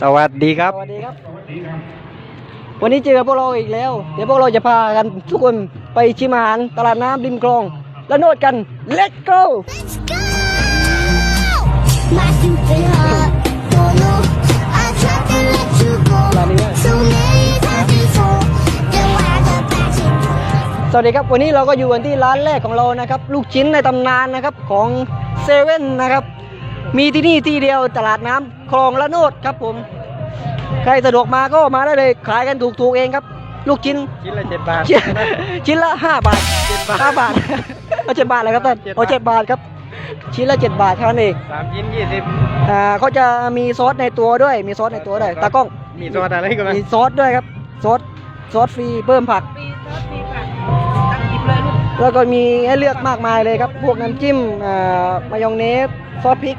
สวัสดีครับ สวัสดีครับ วันนี้เจอพวกเราอีกแล้ว เดี๋ยวพวกเราจะพากันทุกคนไปชิมอาหารตลาดน้ำริมคลอง แล้วโนดกัน let's go My stupid heart don't know. I tried to let you go so many times before. Then why the passion? สวัสดีครับ วันนี้เราก็อยู่กันที่ร้านแรกของเรานะครับ ลูกชิ้นในตำนานนะครับของเซเว่นนะครับ มีที่นี่ที่เดียวตลาดน้ำ คลองละโนดครับผม ใครสะดวกมาก็มาได้เลยขายกันถูกๆเองครับ ลูกชิ้น ชิ้นละเจ็ดบาท ชิ้นชิ้นละห้าบาทเจ็ดบาทห้าบาทเอาเจ็ดบาทเลยครับท่านเจ็ดบาทเอาเจ็ดบาทครับ ชิ้นละเจ็ดบาทเท่านั้นเองสามชิ้นยี่สิบอ่าเขาจะมีซอสในตัวด้วย มีซอสในตัวด้วยตากล้อง มีซอสอะไรกันไหมมีซอสด้วยครับ ซอส ซอสฟรีเพิ่มผักแล้วก็มีให้เลือกมากมายเลยครับ พวกน้ำจิ้มอ่ามายองเนส ซอสพริก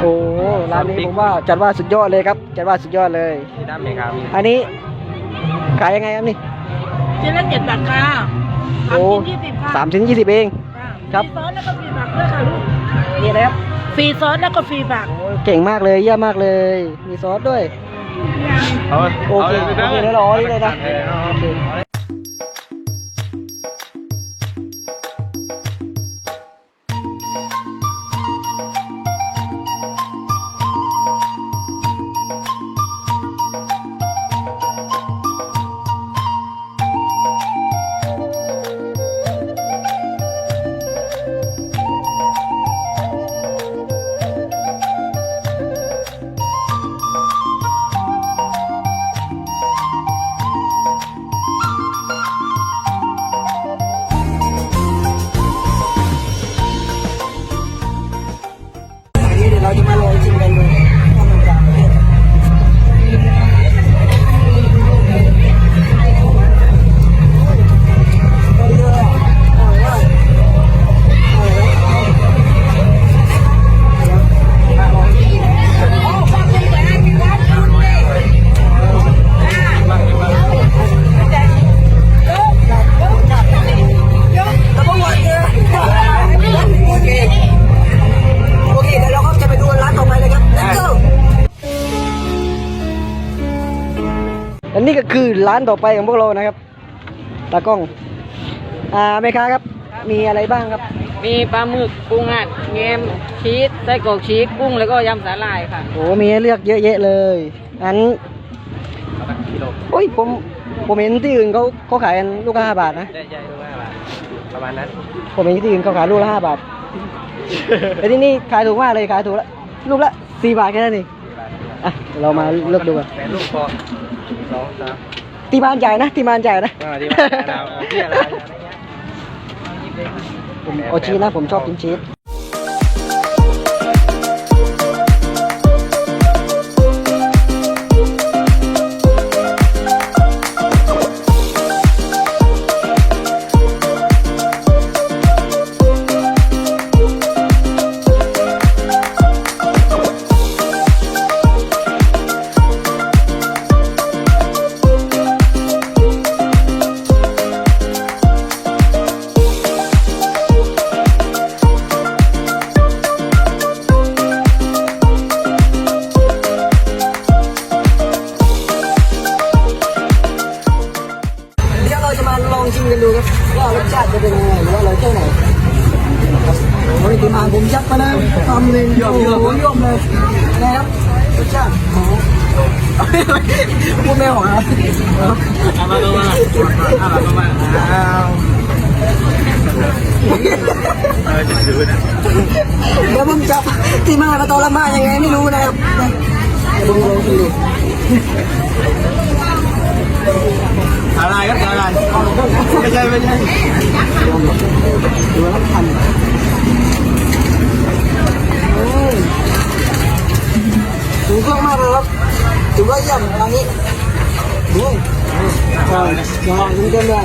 โอ้โหร้านนี้ผมว่าจัดว่าสุดยอดเลยครับ จัดว่าสุดยอดเลยมีน้ำไหมครับอันนี้ขายยังไงครับนี่ชิ้นละเจ็ดบาทค่ะโอ้สามชิ้นยี่สิบค่ะสามชิ้นยี่สิบเองครับฟรีซอสแล้วก็ฟรีผักด้วยค่ะลูกนี่นะครับฟรีซอสแล้วก็ฟรีผักโอ้เก่งมากเลยเยี่ยมมากเลย มีซอสด้วยเอาโอเคาลยโอเคเดี๋ยวรอนี่เลยนะ โอเค นี่ก็คือร้านต่อไปของพวกเรานะครับ ตากล้อง อ่าแม่ค้าครับ มีอะไรบ้างครับ มีปลาหมึกกุ้งอัดเงมชีสไส้กรอกชีสกุ้งแล้วก็ยำสาหร่ายค่ะ โอ้มีให้เลือกเยอะแยะเลยอันโอ้ยผมผมเห็นที่อื่นเขาเขาขายกันลูกละห้าบาทนะใช่ใช่รู้ว่าอะไรประมาณนั้น ผมเห็นที่อื่นเขาขายลูกละห้าบาทแต่ที่นี่ขายถูกมากเลยขายถูกละลูกละสี่บาทแค่นั้นเองอะเรามาเลือกดูกันแปดลูกพอ สองสามที่บ้านจ่ายนะที่บ้านจ่ายนะอ่าที่บ้านเราเอาที่อะไรอะไรเงี้ยผมเอาชีสนะผมชอบกินชีส พูดไม่ออกนะเอามาดูมาเอามาดูมาอ้าวเออจะถือนะเดี๋ยวผมจับที่มานมาตอละมายังไงไม่รู้นะครับเดี๋ยวผมลองดูอะไรครับอะไรไม่ใช่ไม่ใช่ดูแล้วทัน ยี่ยมทางนี้โอ้ยใช่ใช่เต็มๆเลย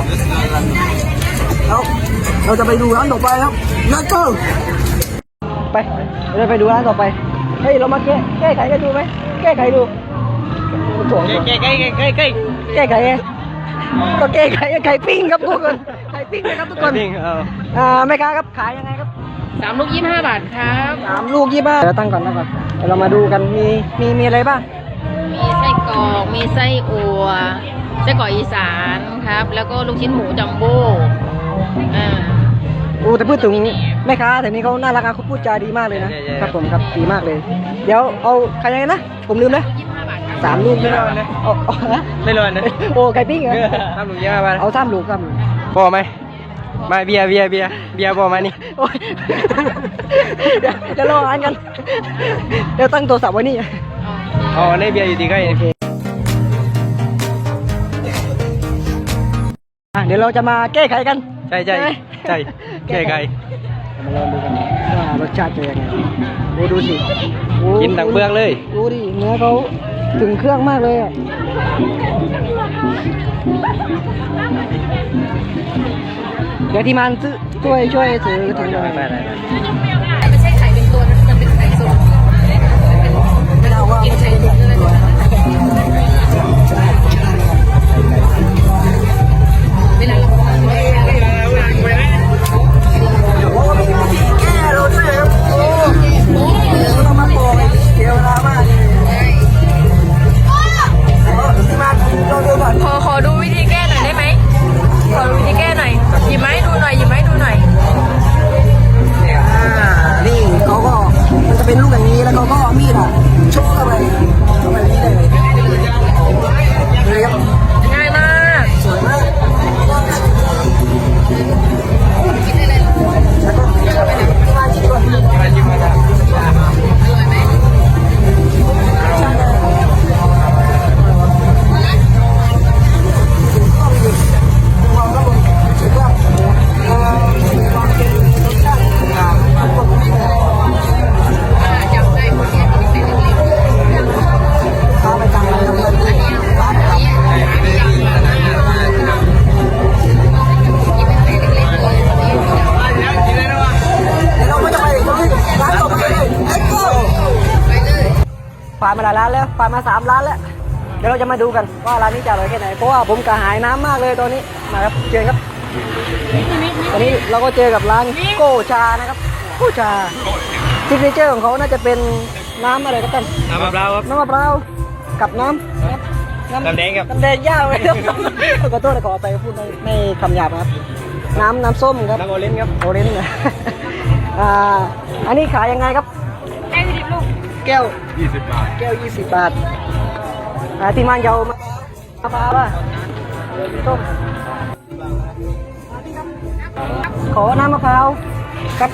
แล้วเราจะไปดูร้านต่อไปครับ let's go ไปเราจะไปดูร้านต่อไป เฮ้ย เรามาแก้แก้ไขกันดูไหม แก้ไขดูถ่วงเก้เก้เก้เก้เก้แก้ไขไงก็แก้ไขไข่ปิ้งครับทุกคนไข่ปิ้งนะครับทุกคนเอาอ่าแม่ค้าครับขายยังไงครับสามลูกยี่ห้าบาทครับสามลูกยี่บ้าเดี๋ยวตั้งก่อนตั้งก่อนเดี๋ยวเรามาดูกันมีมีมีอะไรบ้างมีไส้ กรอกมีไส้อัวไส้กรอกอีสานครับ แล้วก็ลูกชิ้นหมูจัมโบ้อ่า โอ้แต่พูดถึงแม่ค้าแถวนี้เขาน่ารักนะเขาพูดจาดีมากเลยนะครับผมครับดีมากเลย เดี๋ยวเอาใครยังไงนะ ผมลืมเลยยี่ห้าบาทครับสามลูกไม่รอดเลยเอาเอาฮะไม่ร้อนนะโอ้ไก่ปิ้งเหรอทำหนูเยอะมาเอาสามลูกสามลูกพอไหมมาเบียร์เบียร์เบียร์เบียร์พอไหมนี่โอ้ยเดี๋ยวเดี๋ยวรออ่านกัน เดี๋ยวตั้งโทรศัพท์ไว้นี่ อ๋อในเบียร์อยู่ที่ใกล้อ่ะเดี๋ยวเราจะมาแก้ไขกันใช่ใช่ไหมใช่แก้ไขมาลองดูกันว่ารสชาติจะยังไงโอ้ดูสิโอ้กินทั้งเปลือกเลย ดูดิเนื้อเขาถึงเครื่องมากเลยอะเดี๋ยวทีมงานซื้อช่วยช่วยซื้อถึงหน่อย ได้ได้ได้ จะเป็นลูกอย่า สามร้านแล้ว เดี๋ยวเราจะมาดูกันว่าร้านนี้จะอร่อยแค่ไหน เพราะว่าผมกระหายน้ำมากเลยตอนนี้มาครับเจอครับตอนนี้เราก็เจอกับร้านโกชานะครับโกชาซิกเนเจอร์ของเขาน่าจะเป็นน้ำอะไรครับท่านน้ำมะพร้าวครับน้ำมะพร้าวกับน้ำน้ำแดงครับน้ำแดงย่างเลยครับขอโทษนะขอไปพูดไม่ไม่คำหยาบนะครับ น้ำน้ำส้มครับน้ำโอเล่นครับโอเรนจ์นะอ่าอันนี้ขายยังไงครับแก้สิบลูก แก้ว 20 บาท แก้ว 20 บาทอ่าที่มันเยาวมะมะพร้าวป่ะเดี๋ยวมีส้มขอน้ำมะพร้าวครับ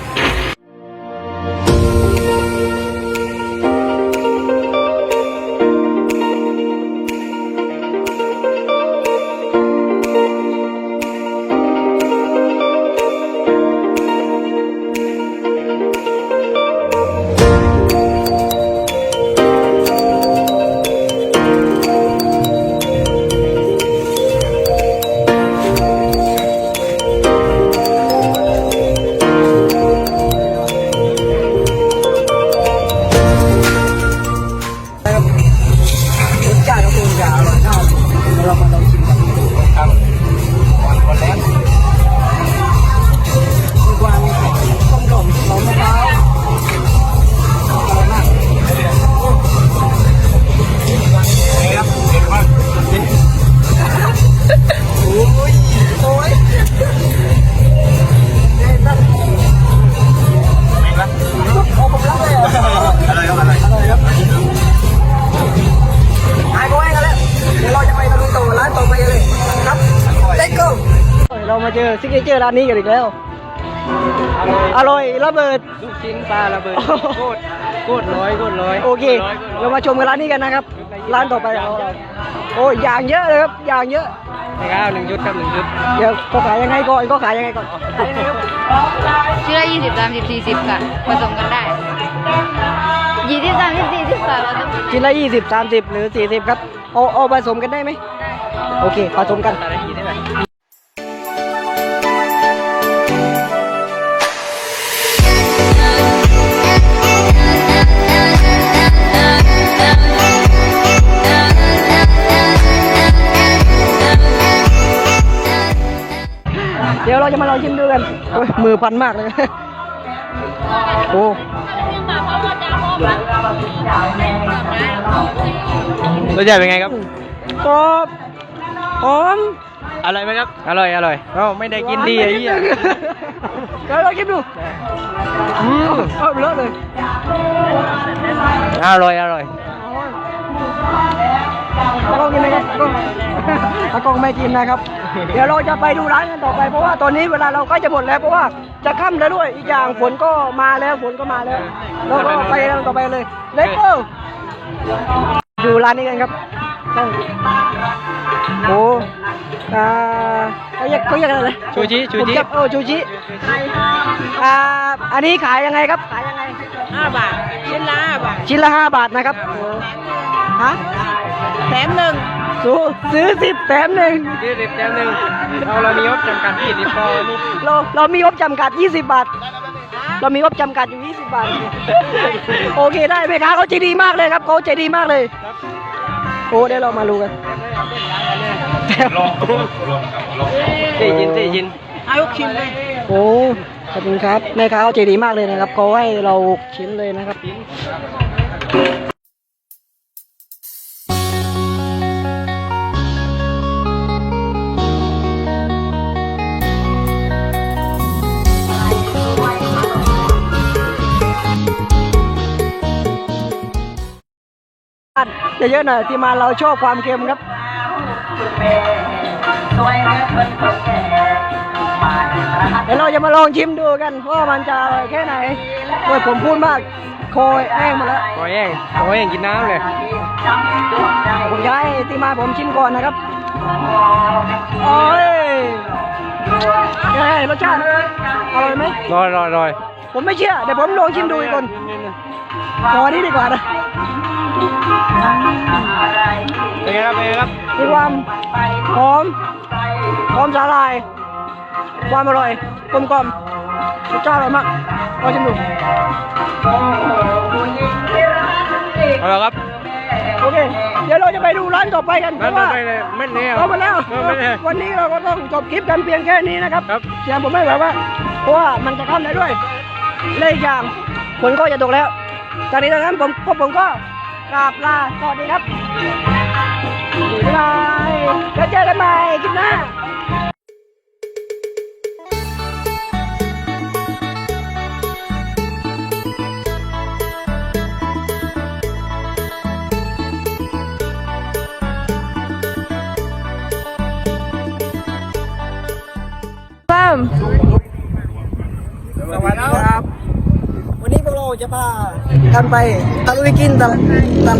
มาเจอซิกเนเจอร์ร้านนี้กันอีกแล้ว อร่อยระเบิด ลูกชิ้นปลาระเบิดโคตรโคตรร้อยโคตรร้อยโอเค เรามาชมกันร้านนี้กันนะครับ ร้านต่อไปเอาโอ้ยอย่างเยอะเลยครับอย่างเยอะนะครับหนึ่งชุดครับหนึ่งชุดเดี๋ยวก็ขายยังไงก่อนก็ขายยังไงก่อนขายยังไงครับชิ้นละยี่สิบสามสิบสี่สิบค่ะผสมกันได้ยี่สิบสามสิบสี่สิบค่ะเราต้องชิ้นละยี่สิบสามสิบหรือสี่สิบครับเอาเอาผสมกันได้ไหมโอเคผสมกัน เดี๋ยวเราจะมาลองชิมดูกันโอ้ยมือพันมากเลย โอ้รสชาติเป็นไงครับกรอบหอมอร่อยไหมครับ อร่อย อร่อยเอ้าไม่ได้กินดีไอ้เหี้ยเดี๋ยวเราคิดดูอืมเออเลอะเลย อร่อย อร่อย ตากล้องกินนะครับกล้องตากล้องไม่กินนะครับ เดี๋ยวเราจะไปดูร้านกันต่อไปเพราะว่าตอนนี้เวลาเราใกล้จะหมดแล้วเพราะว่าจะค่ำแล้วด้วยอีกอย่างฝนก็มาแล้วฝนก็มาแล้วเราก็ไปกันต่อไปเลยเลโก้ดูร้านนี้กันครับใช่โอ้อ่าเขาเรียกเขาเรียกอะไรนะชูชิชูชิผมจำเออชูชิอ่าอันนี้ขายยังไงครับขายยังไงห้าบาทชิ้นละห้าบาทชิ้นละห้าบาทนะครับฮะ แถมหนึ่งซื้อซื้อสิบแถมหนึ่งยี่สิบแต้มหนึ่งเราเรามีงบจำกัดยี่สิบพอนี่เราเรามีงบจำกัด20บาท เรามีงบจำกัดอยู่20บาท โอเคได้ไหมคะเขาใจดีมากเลยครับเขาใจดีมากเลยโอ้เดี๋ยวเรามาดูกันสี่ยินสี่ยินเอาลูกชิ้นเลยโอ้ขอบคุณครับแม่ค้าเขาใจดีมากเลยนะครับเขาให้เราชิ้นเลยนะครับ เยอะๆหน่อยที่มาเราชอบความเค็มครับเดี๋ยวเราจะมาลองชิมดูกันว่ามันจะอร่อยแค่ไหนโอ้ยผมพูดมากโคยแห้งหมดแล้วขอแห้งขอแห้งกินน้ำเลยผมจะให้ตีมาผมชิมก่อนนะครับโอ้ยยังไงรสชาติอร่อยไหมรอยรอยรอยผมไม่เชื่อเดี๋ยวผมลองชิมดูอีกคนขออันนี้ดีกว่านะ เป็นไงครับเป็นไงครับมีความหอมหอมสาหร่ายความอร่อยกลมกล่อมรสชาติอร่อยมากลองชิมดูเอาละครับโอเค เดี๋ยวเราจะไปดูร้านต่อไปกันเพไม่ราะว่า ไม่ไม่ไม่แน่เราไปแล้วไม่แน่วันนี้เราก็ต้องจบคลิปกันเพียงแค่นี้นะครับครับ เสียงผมไม่ไหวว่า เพราะว่ามันจะข้ามได้ด้วยเลขอย่างฝนก็จะตกแล้วจากนี้ดังนั้นผมพวกผมก็ กราบลาสวัสดีครับบ๊ายบายแล้วเจอกันใหม่คลิปหน้าเริ่มสวัสดีครับ วันนี้พวกเราจะพา กันไปตะลุยกินตะตะ